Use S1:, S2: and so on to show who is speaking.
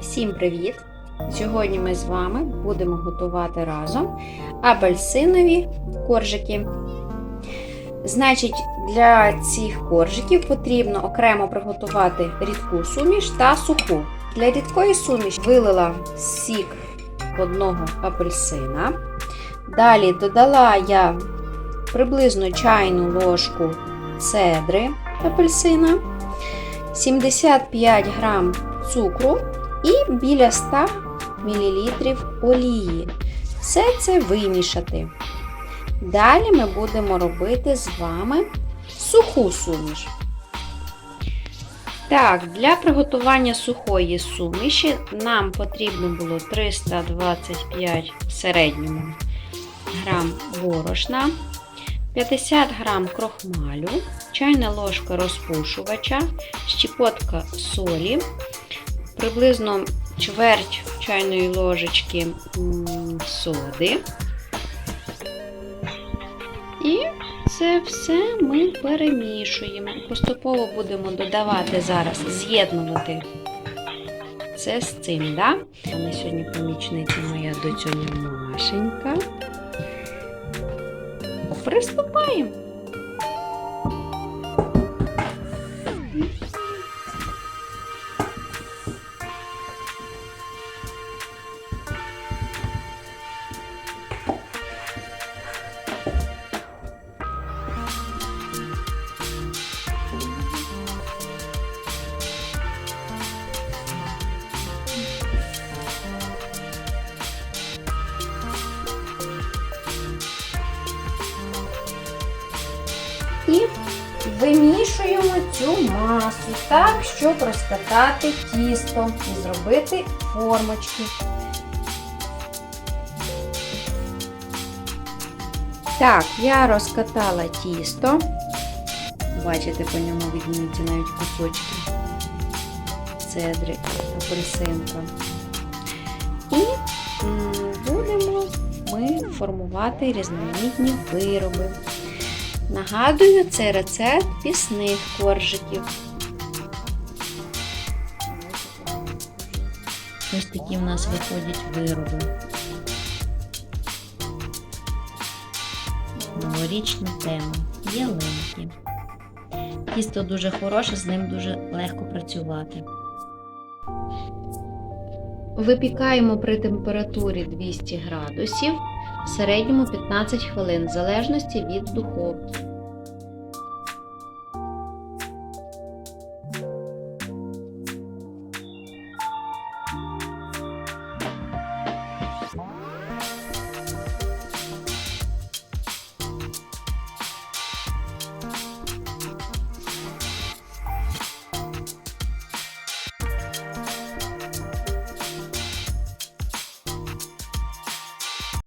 S1: Всім привіт! Сьогодні ми з вами будемо готувати разом апельсинові коржики. Значить, для цих коржиків потрібно окремо приготувати рідку суміш та суху. Для рідкої суміші вилила сік одного апельсина. Далі додала я приблизно чайну ложку цедри апельсина, 75 грам цукру і біля 100 мл олії. Все це вимішати. Далі ми будемо робити з вами суху суміш. Так, для приготування сухої суміші нам потрібно було 325 в середньому грам борошна, 50 грам крохмалю, чайна ложка розпушувача, щепотка солі, приблизно чверть чайної ложечки соди. І це все ми перемішуємо. Поступово будемо додавати зараз, з'єднувати це з цим, да? Вона сьогодні помічниця моя доцюня Машенька. Приступаємо. І вимішуємо цю масу так, щоб розкатати тісто і зробити формочки. Так, я розкатала тісто. Бачите, по ньому відніються навіть кусочки цедри, апельсинка. І будемо ми формувати різноманітні вироби. Нагадую, це рецепт пісних коржиків. Ось такі в нас виходять вироби. Новорічна тема. Ялинки. Тісто дуже хороше, з ним дуже легко працювати. Випікаємо при температурі 200 градусів середньому 15 хвилин, в залежності від духовки.